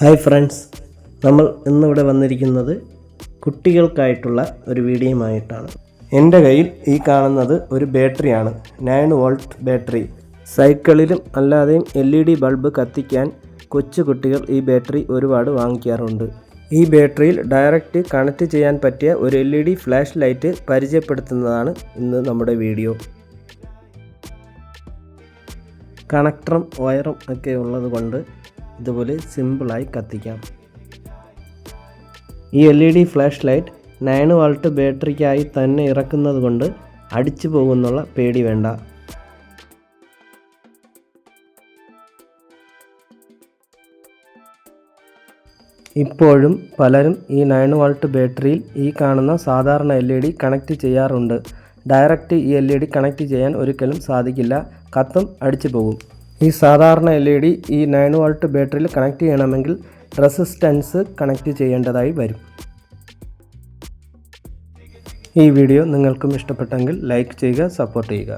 Hi friends. നമ്മൾ ഇന്നിവിടെ വന്നിരിക്കുന്നത് കുട്ടികൾക്കായിട്ടുള്ള ഒരു വീഡിയോയുമായിട്ടാണ്. എന്റെ കയ്യിൽ ഈ കാണുന്നത് ഒരു ബാറ്ററിയാണ്. Nine volt battery. സൈക്കിളിലും അല്ലാതെയും എൽ ഇ ഡി ബൾബ് കത്തിക്കാൻ കൊച്ചു കുട്ടികൾ ഈ ബാറ്ററി ഒരുപാട് വാങ്ങിക്കാറുണ്ട്. ഈ ബാറ്ററിയിൽ ഡയറക്റ്റ് കണക്ട് ചെയ്യാൻ പറ്റിയ ഒരു L E D flash light പരിചയപ്പെടുത്തുന്നതാണ് ഇന്ന് നമ്മുടെ വീഡിയോ. കണക്ടറും വയറും ഒക്കെ ഉള്ളത് കൊണ്ട് ഇതുപോലെ സിമ്പിളായി കത്തിക്കാം. ഈ L E D flash light nine volt ബാറ്ററിക്കായി തന്നെ ഇറക്കുന്നത് കൊണ്ട് അടിച്ചു പോകുന്നുള്ള പേടി വേണ്ട. ഇപ്പോഴും പലരും ഈ നയൻ വോൾട്ട് ബാറ്ററിയിൽ ഈ കാണുന്ന സാധാരണ എൽ ഇ ഡി കണക്ട് ചെയ്യാറുണ്ട്. ഡയറക്റ്റ് ഈ എൽ ഇ ഡി കണക്ട് ചെയ്യാൻ ഒരിക്കലും സാധിക്കില്ല. കത്തും അടിച്ചു പോകും. ഈ സാധാരണ എൽ ഇ ഡി ഈ നയൻ വോൾട്ട് ബാറ്ററിയിൽ കണക്ട് ചെയ്യണമെങ്കിൽ റെസിസ്റ്റൻസ് കണക്ട് ചെയ്യേണ്ടതായി വരും. ഈ വീഡിയോ നിങ്ങൾക്കും ഇഷ്ടപ്പെട്ടെങ്കിൽ ലൈക്ക് ചെയ്യുക സപ്പോർട്ട് ചെയ്യുക.